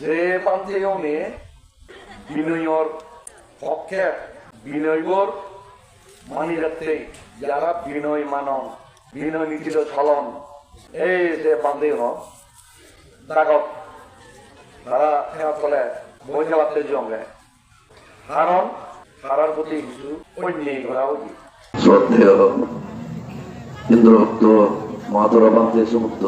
যে পান্থেয়নে বিনয়র পক্ষে বিনয়গর মানি রাখতে যারা বিনয় মানন, বিনয় নীতির চলন, এই যে পান্থেয়ন তাকক তারা বইতে পারতে জমে কারণ তারার প্রতি কিছু অন্যায় করা উচিত। শ্রদ্ধেয় ইন্দ্রভক্ত মহাতর বান্তে সমুদ্র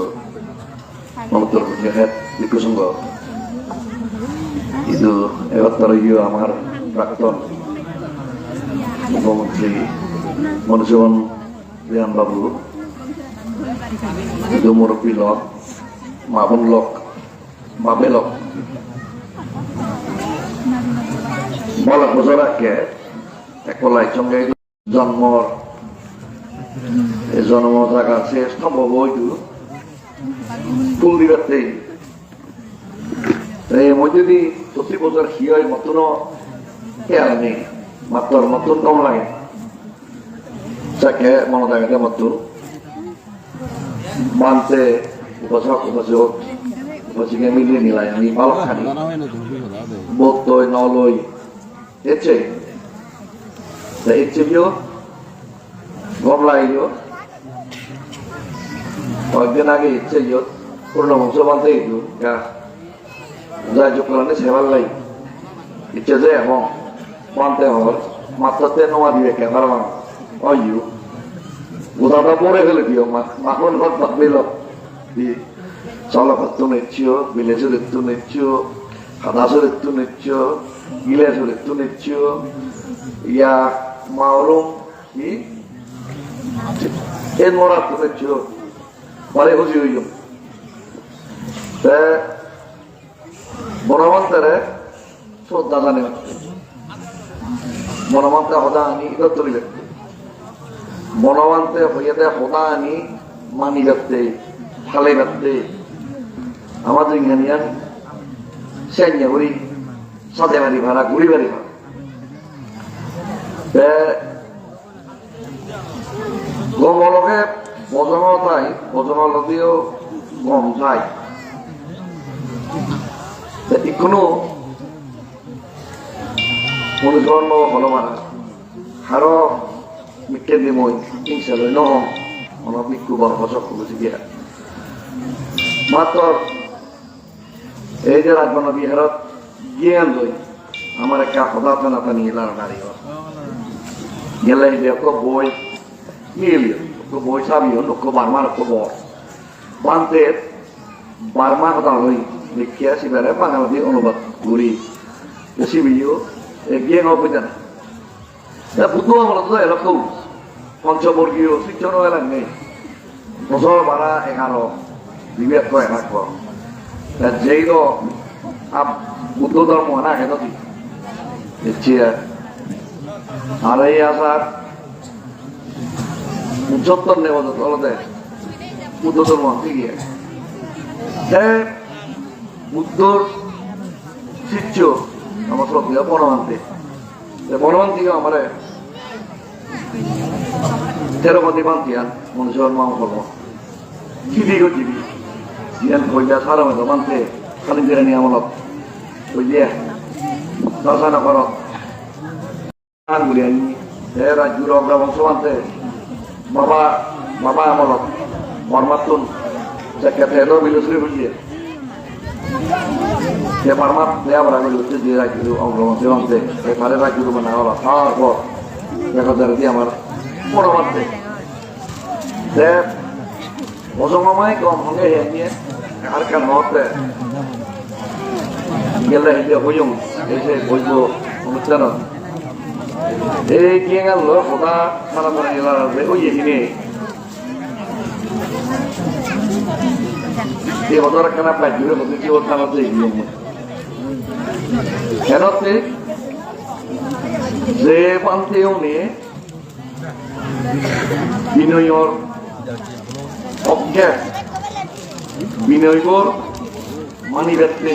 কিন্তু একত্তরীয় আমার প্রাক্তন মুখ্যমন্ত্রী মনসুমন রিয়ানবাবু কিন্তু মুরব্বী লক মামুন লক, বাবে লক, বলা বোঝার আগে একলাই সঙ্গে জন্মর এই জন্ম থাকা শেষ সম্ভব হইতু কুল দিবাতেই এই মধ্যে দিয়ে প্রতি বছর হিয় মতন নেই মাত্র মতন কম লাগে চাকে মনে থাকে মতন। মানতে উপসক উপসক উপসকে মিলিয়ে নিলাই, আমি বালক খানি। বক্তই নলই এচ্ছে তা এচ্ছে বিও গম লাগিও কয়েকদিন আগে ইচ্ছে পূর্ণ বংশ বানতে ইউ যা যোগকরণে সেবার লাই। ইচ্ছে যে এবং বানতে হল মাত্রাতে নোয়া দিবে ক্যামেরা মান অয়ু উদাটা পরে গেলে দিও মাখন ঘর বাদবিল দি চলপত্র নিচ্ছিও বিলেজের একটু নিচ্ছিও হাদাসের একটু নিচ্ছিও গিলেজের একটু নিচ্ছিও ইয়া মাওরুম, কি? এর মরা একটু নিচ্ছিও পরে বুঝি হইল তে বনমন্তেরে শ্রদ্ধা জানে বনমন্তে সদা আনি ইগত তুলিলে বনমন্তে হইয়াতে সদা আনি মানি যাতে ফালে যাতে আমাদের ইংহানিয়ান সেন্য করি সাদে মারি ভাড়া, ঘুরি বাড়ি ভাড়া। তে গমলকে বজন তাই বজনলদিও গম যায় অনুসরণ হনুমান হার মিকে দি মই হিংসালৈ নহম মনত মিকু বৰ বছৰ খুবুজি দিয়া মাত্ৰ এই যে ৰাজবন বিহাৰত জ্ঞান লৈ আমাৰ একা সদা থানা টানি এলাৰ নাৰী গেলে দিয়ক বই মিলিও বই চাবিও নকো বাৰ্মা নকো বৰ বানতে বার্মা কথা হই লিখিয়া সিবারে বাঙালি অনুবাদ করি সিবিও এগিয়ে নবে জানা তা বুদ্ধ আমরা তো এরকম পঞ্চবর্গীয় শিক্ষণ এলাক নেই বছর ভাড়া এগারো বিবেক তা যেই তো বুদ্ধ ধর্ম না হেন দি দেখছি আর এই আসার উচ্চত্তর নেব তলতে বুদ্ধ ধর্ম ঠিকই আছে বুদ্ধর শিষ্য আমার শ্রদ্ধেয় বনমান্তি। বনমান্তি আমার তেরোপতি পান্তিয়ান মনুষ্যর মাম কর্ম। কিবি গো কিবি ইয়ান কইলা, সারা মেতো মানতে, খালি করে নিয়ে আমলত। ওই দিয়ে দর্শন কর। আন গুলি আনি হে রাজ্যুর অগ্রবংশ মানতে, বাবা বাবা আমলত। মর্মাত্তুন secretario Bilusri Buji. Dia parmat dulu orang dia mante. Dia pada lagi dulu mana orang ah kok. Dia kata dia amar orang mante. Dia Bosong mamai kau mangga ya ni. Arkan hote. Gila dia huyung. Ese boibo অনুষ্ঠান এই কি গেল কথা সারা করে এলার ওই এখানে এই বছর কেন পাই জুড়ে বলতে কি ওর তারা এগিয়ে কেনতে যে পান্তেও নে বিনয়র পক্ষে বিনয়গর মানি ব্যক্তি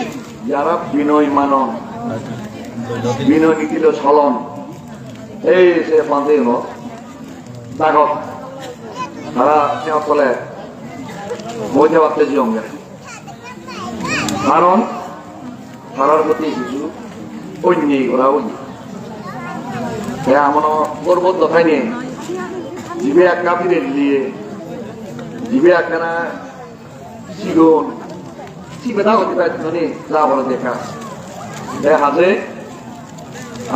যারা বিনয় মানন বিনয় নীতিল চলন এই সে পান্তেও তাকক তারা সকলে বইতে পারতে জঙ্গে কারণ, তারার কিছু অন্যই করা অন্য এমন পর্বত দেখাই নিয়ে জিবে এক কাপিরে দিয়ে। জিবে একখানা সিগুন সিবে দাও হতে পারে যা বলে দেখা। হাতে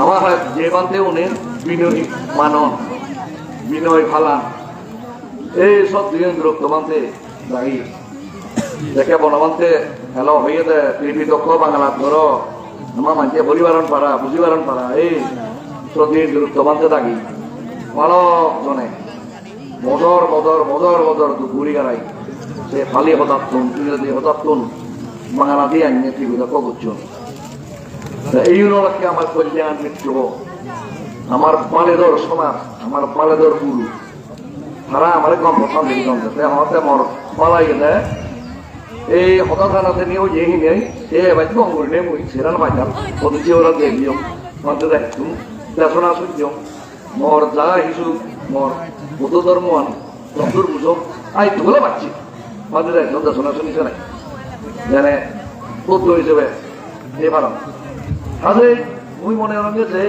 আমার যে বানতে উনি বিনয়ী মানন, বিনয় ফালান এই সব দুই বিরক্ত মানতে দাঁড়িয়ে দেখে বনমান্তে হেলো হয়ে দে টিভি দক্ষ বাংলাত ধর। আমার পরিবারন পারা বুঝিবারন পারা, এই সদিন বিরক্ত মানতে থাকি। ভালো জনে। বদর বদর বদর বদর তু ঘুরি গাড়াই। সে ফালি হতাত্তুন ইংরেজি হতাত্তুন বাংলা দিয়ে টিভি দক্ষ বুঝছুন এই অনুরাগকে আমার কল্যাণ মৃত্যু আমার পালেদর সমাজ, আমার পালেদর গুরু। তারা আমার কম পছন্দ হতে মর পালাই গেলে এই হতাশানাতে নিয়েও যেহি নেই এ বাইতে অঙ্গুর নেই মুই সেরান বাইতাম পদ্ধতি ওরা দেখিও মাত্র দেখতুম দেশনা সূর্য। মর যা হিসু, মর। বুদ্ধ ধর্মান তন্দুর বুঝো। আই তুলে পাচ্ছি মাত্র দেখলাম দেশনা শুনিছে নাই। জানে বুদ্ধ হিসেবে এবার আরে মুই মনে রঙেছে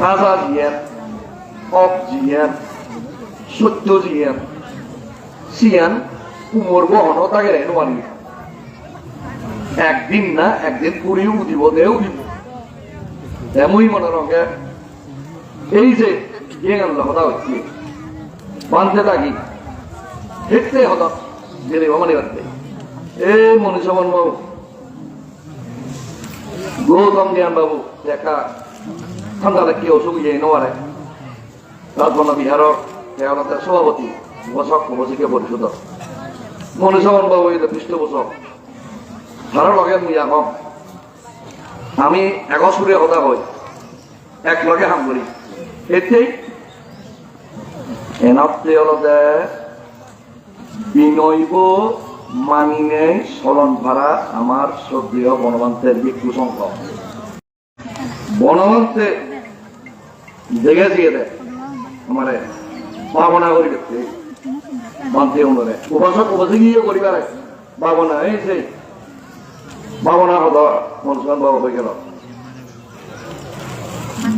তাজা জিয়ান অফ জিয়ান সত্য জিয়ান সিয়ান কুমোর বহন তাকে নোয়ানি একদিন না, একদিন পুরিও উঠিব, দেও উঠিব। এমনই মনে রঙে এই যে গেল হতা হচ্ছে। বান্ধে থাকি। দেখতে হতা জেনে মানে রাখতে এই মনীষা বাবু। গৌতম জ্ঞান বাবু, দেখা। ঠান্ডা লাগি অসুখ যাই নয়ারে রাজবন বিহারের সভাপতি বছক উপজিকে পৰিষদত মনীষমন বাবু, এই পৃষ্ঠপোষক তাৰৰ লগে মুই আহম আমি এগছুৰীয়া কথা হয় একলগে কাম কৰি এতিয়াই এনাত তেওঁলোকে বিনয়ব মানিনে চলন ভাড়া আমার শ্রদ্ধেয় বনবান্তের ভিক্ষু সংঘ বনবান্তে দেখে দিয়ে দেয় আমারে ভাবনা করি দেখতে মানতে অনুরে উপাসক উপাসক গিয়ে করিবারে ভাবনা, এই সেই ভাবনা হতো মনসুমান বাবু হয়ে গেল।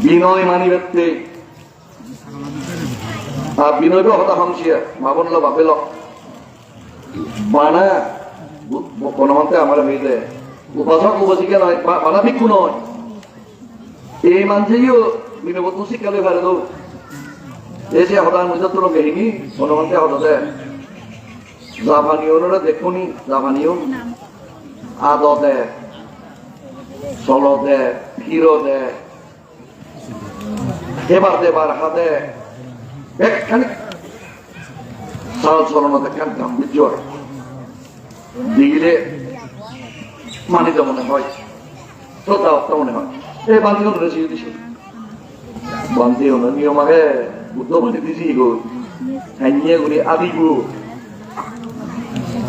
বিনয় মানি ব্যক্তি আর বিনয়কে হতা হামছিয়ে ভাবনল বাপেল বানা বনমান্তে আমার হইতে উপাসক উপাসিকা নয় বানা ভিক্ষু নয়। এই মানছেইও বিনবত শিক্ষালে পারে তো যে হঠাৎ তো গেহিনি বনমান্তে হঠাৎ জাপানীয়রা দেখুনি, জাপানীয় আদতে চলতে ফিরতে এবার দেবার হাতে একখানি চাল চলনত একখান গাম্ভীর্য দিলে মানিত মনে হয় শ্রদ্ধা মনে হয়। এই বান্ধি দিছে বান্ধি অনু নিয়ম আগে বুদ্ধ মানে দিছি গো হ্যাঁ গুলি আদি গুরু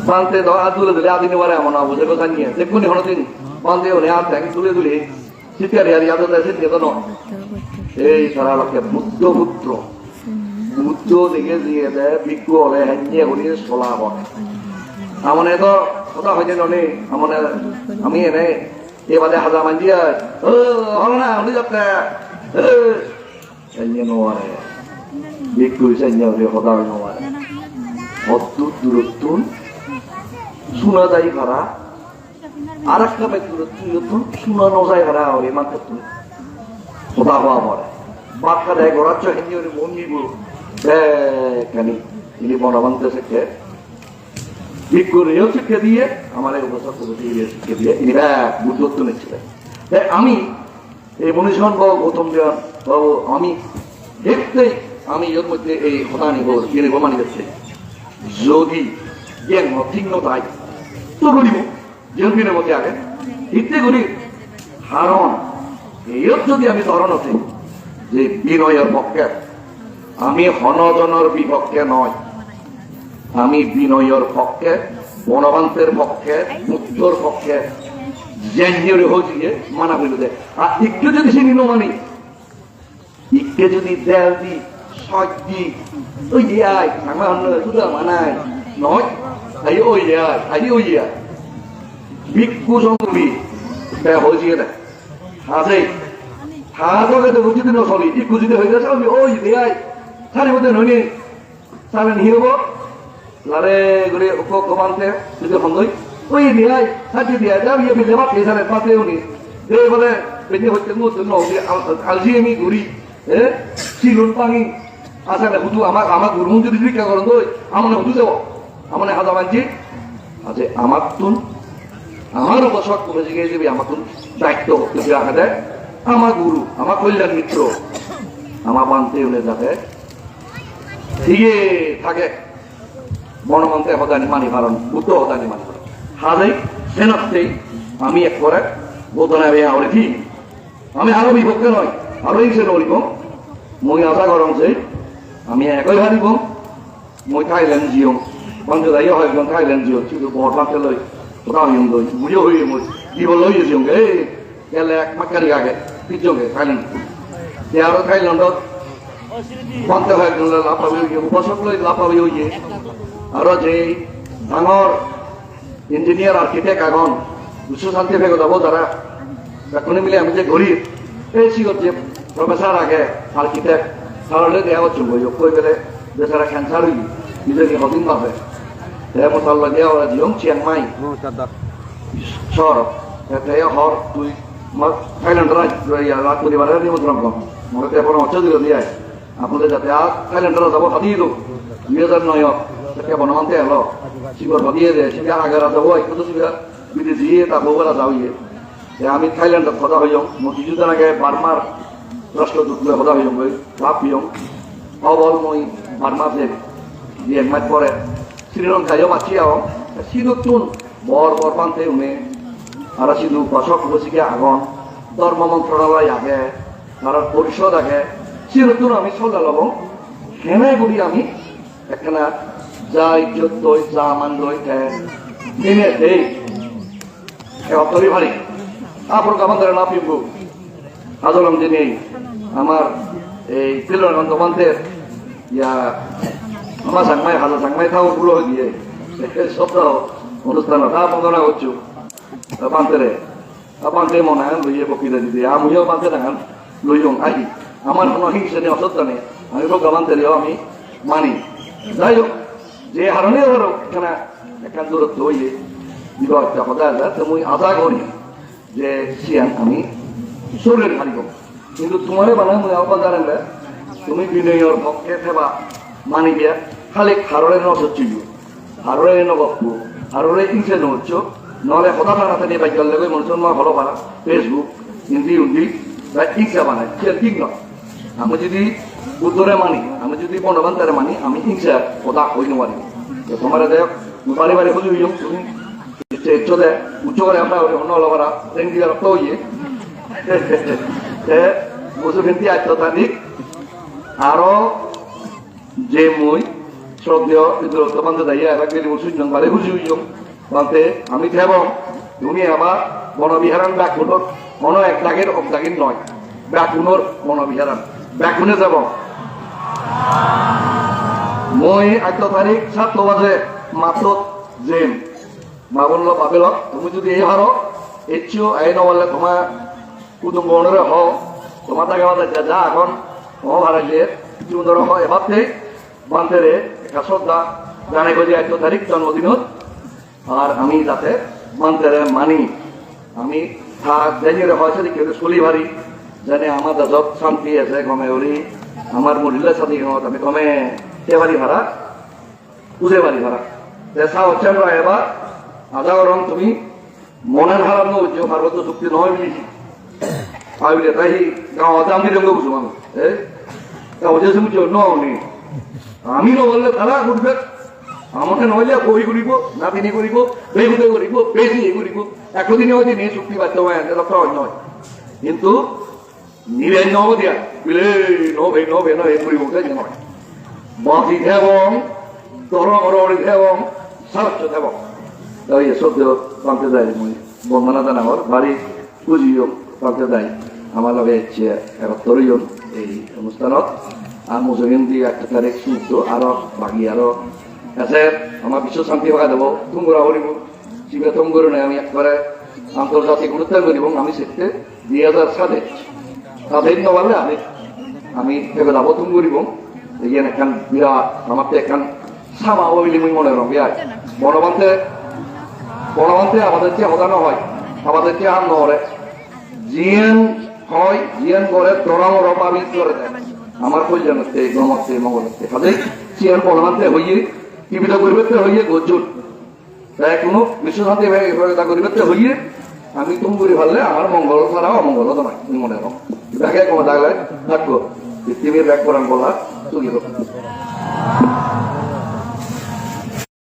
বান্ধে তো আর তুলে দিলে আদি নেবারে এমন বুঝে কথা নিয়ে দেখুন হলো দিন বান্ধে হলে আর ট্যাঙ্ক তুলে তুলে চিৎকারি আর ইয়াদ দেশে দিয়ে তো নয় এই সারা লোকে বুদ্ধ পুত্র। বুদ্ধ দিকে দিয়ে দেয় বিজ্ঞ হলে হ্যাঁ গুলি চলা হয় আমনে তো কথা হয়েছে ননি আমনে আমি এনে এবারে হাজা মাঞ্জিয়া ও, হল না উনি যাতে এনে নোয়ারে বিক্রু হলে কথা হয় অদ্ভুত দূরত্বন শোনা যায় ভাড়া আর একটা নজায় ভাড়া হবে কথা হওয়া পরে বাক্কা দেয় ইনি বনবান্তে শেখে ভিক্ষুরীয় শিক্ষা দিয়ে আমার এই উপসক দিয়ে এরা বুদ্ধত্ব নিচ্ছিলেন আমি এই মনীষণ বাবু গৌতম দেওয়ান বাবু আমি দেখতেই আমি এর মধ্যে এই হতা নিব ইয়ে নিব মানি যদি জ্ঞান ঠিক নতাই তো করিব জন্মিনের মধ্যে আগে। ইত্যে করি হারণ। এইত যদি আমি ধরণ আছে, যে বিনয়ের পক্ষে, আমি হনজনের বিপক্ষে নয়। আমি বিনয়ের পক্ষে, বনবান্তের পক্ষে মুক্তর পক্ষে জেঞ্জিওরে হয়েছে মানা বলে দেয় আর একটু যদি সে নিল মানি একটু যদি দেল দি সজ দি ওই যে আয় আমার অন্য শুধু মানায় নয় আই ওই আয় আই ওই আয় ভিক্ষু সংঘবি বেয়া হয়েছে দেয় হাজে হাজকে তো বুঝিতে না সবই ইকু যদি হয়ে যাচ্ছে আমি ওই দেয়াই সারি মধ্যে নইনি সারে নিয়ে হব লারে গরে উপ কমান্তে যদি হন্দই ওই দেয়াই সারি দিয়া যা বিয়ে বিলে বাত এই সারে পাতে উনি এই বলে বেঁচে হচ্ছে মত ন আলজি আমি ঘুরি এ সিলুন পাঙি আসলে হুদু আমার আমার গুরু যদি ভিক্ষা করেন দই আমার হুদু দেব। আমার হাজা মানছি আছে আমার তুন, আমার বসত করে জিজ্ঞেস দিবি আমার তুন দায়িত্ব যদি রাখা দেয়, আমার গুরু, আমার কল্যাণ মিত্র, আমার বানতে উনি যাতে ঠিকই থাকে। মনমন্ত্রে হদানি মানি পালন, বুদ্ধ হদানি মানি পালন। হাজাই সেনাতেই আমি এক করে বোধনায় বেয়া হলে ঠিক আমি আরও বিভক্ত নয় আরও হিংসে নড়িব মই আশা করম যে আমি একই হারিব মই থাইল্যান্ড জিও। বান্ধব দায়ী হয় একজন থাইল্যান্ড কিন্তু বহর বাঁচতে লই কোথাও ইয়ং লই বুঝিও হই মই দিব লই জিও গে গেলে এক মাকারি আগে পিছনে থাইল্যান্ড থাইলেণ্ডত বান্ধব হয় একজন আৰু যে ডাঙৰ ইঞ্জিনিয়ার আর্কিটেক্ট এখন বিশ্ব শান্তি ভেগে যাব যারা এখনই মিলে আমি যে ঘড়ি, এই সিগত যে প্রফেসর আগে আর্কিটেক্ট তাহলে দেওয়া হচ্ছে বই কই গেলে বেচারা ক্যান্সার হই নিজেকে হদিন পাবে দেয়া মতাল্লা দেওয়া ওরা জিয়ং চিয়াংমাই শহর এতে হর তুই থাইল্যান্ড রাজ রাজ পরিবারের নিমন্ত্রণ কম মনে এখন অর্থ দিল দিয়ে আপনাদের যাতে আর থাইল্যান্ডের যাব হাতিয়ে দিল দুই হাজার নয়। সেটা বনমান্তে এলো সিগর হাতিয়ে দে সেটা আগারা যাব একটু সিগা বিদেশি তা বউরা যাও ইয়ে। যে আমি থাইল্যান্ডত কথা মই কিছুদিন আগে বার্মার রাষ্ট্রদূত লৈ কথা হইম গৈ লাভ অবল মই বার্মা যে মাত পরে শ্রীলঙ্কায় আও সিদুতুন বর বর পান্তে উমে। আর সিধু বসক বসিকে আগন, ধর্ম মন্ত্রণালয় আগে আর পরিষদ আগে। সিরতুন আমি চলে লব। হেনে গুড়ি আমি? একখানা যা ইজ্জত দই যা মান দই দিনে দেই অতরি ভারী আপনার আমাদের না পিবু আদরম দিনে আমার এই তিলগন্ধ মন্ত্রের ইয়া, আমার সাংমাই, হাজা সাংমাই থাও পুরো দিয়ে সপ্তাহ অনুষ্ঠান তা বন্দনা করছু পান্তেরে পান্তে মনে হয় লইয়ে বকিতে দিদি। আমিও পান্তে নাগান লইয়ং আহি আমার কোনো হিংসা নেই, অসত্য নেই। আমি ভগবান্তেরেও আমি মানি। যাই হোক যে হারণে ধরো, এখানে এখান দূরত্ব হইয়ে বিবাহ সদায় যায় তো মুই আশা করি যে সিয়ান আমি শরীর হারিব কিন্তু তোমারে বানায় মুই আহ্বান জানেন না তুমি বিনয়র পক্ষে সেবা মানি দিয়া, খালি খাররে নসচ্ছি হাররে নগপ্প হাররে ইংসে নহচ্ছ নহলে কথা টানাতে নিয়ে বাইক গেলে মনুষ্য মই হলো পারা ফেসবুক হিন্দি উন্দি বা ইংসা বানায় সে ঠিক নয় আমি যদি বুদ্ধরে মানি, আমি যদি বনবান্তারে মানি, আমি হিংসা কথা হই তো তোমার দেখ বারে বারে খুঁজি হইম তুমি দে উচ্চ করে আমরা অন্য লগরা ট্রেন দিয়ে রক্ত হইয়ে বুঝু কিন্তু আত্ম তারিখ আরও যে মই শ্রদ্ধেয় বিদ্রোহ বান্ধে দাইয়া এবার গেলে বলছি বারে খুঁজি হইম বান্ধে আমি থেব তুমি আমার বনবিহারান ব্যাকুণর মন এক দাগের এক দাগের নয় ব্যাকুণর বনবিহারান ব্যাকুণে যাব। মই আদ্য তারিখ সাত বাজে মাত্র জেম। মা বলল তুমি যদি এই হারো এচিও আই নবলে তোমার কুটুম বর্ণরে হ তোমার তাকে আমাদের যা এখন ও হারাইলে সুন্দর হ এবার থেকে বান্ধেরে একটা শ্রদ্ধা জানে গজি আদ্য তারিখ জন্মদিনত। আর আমি যাতে বান্ধেরে মানি। আমি জানিয়ে হয়েছে কেউ চলি ভারি। জানে আমার দাদক শান্তি আছে, গমে ওরি আমার মহিলা সাথী ঘৰত আমি কমে তেবারি ভাড়া উজে বাড়ি ভাড়া দেশা হচ্ছে এবার আধা গরম তুমি, মনের ভাড়া নো যে চুক্তি নহয় বুলিছি ভাবিলে তাই গাঁও দাম দিলে বুঝো আমি এই গাঁও যে তুমি নি আমি নবললে তারা ঘুরবে আমাকে নইলে কই করিব নাতিনি করিব বেগুতে করিব বেশি করিব একদিনে হয়তো নিয়ে চুক্তি বাস্তবায়ন এটা নয় কিন্তু নিরে নব দিয়া বিলে নবে নবে নয় করিব নয় বাঁচি এবং তরমরি এবং সাহায্য এবং তাই সদ্য মই বন্দনা জানাবর বাড়ি পুজিও পান্তে দেয় আমার লগে ইচ্ছে একাত্তরজন এই অনুষ্ঠানত আর মুসলিম দিয়ে একটা তারিখ সূর্য আরও বাকি আরও আছে। আমার বিশ্ব শান্তি ভাগা দেবো তুমরা হরিব শিবেতম করে নেই আমি একবারে আন্তর্জাতিক অনুষ্ঠান করি এবং আমি সেটা দুই হাজার সালে তাদের নবালে আমি আমি এবার আবতম করিব ইয়ে এখান বিরাট, আমার তো এখান সামা বলি মুই মনে রং বিয়ার বনবান্তে বনবান্তে আমাদের যে অবদান হয়। আমাদের যে আম নরে জিএন হয় জিএন করে দরাম রপাবি করে দেয়। আমার প্রয়োজন হচ্ছে গণমাতে মঙ্গল হচ্ছে কাজে জিএন বনবান্তে হইয়ে টিভিটা করবে হইয়ে গজুট তাই কোনো বিশ্বশান্তি ব্যবস্থা করিবে হইয়ে, আমি তুমি করে ভাবলে আমার মঙ্গল ছাড়াও অমঙ্গল তো তুমি মনে রাখো দেখে কোনো থাকলে থাকব, পৃথিবীর ব্যাগ করান বলা চুরি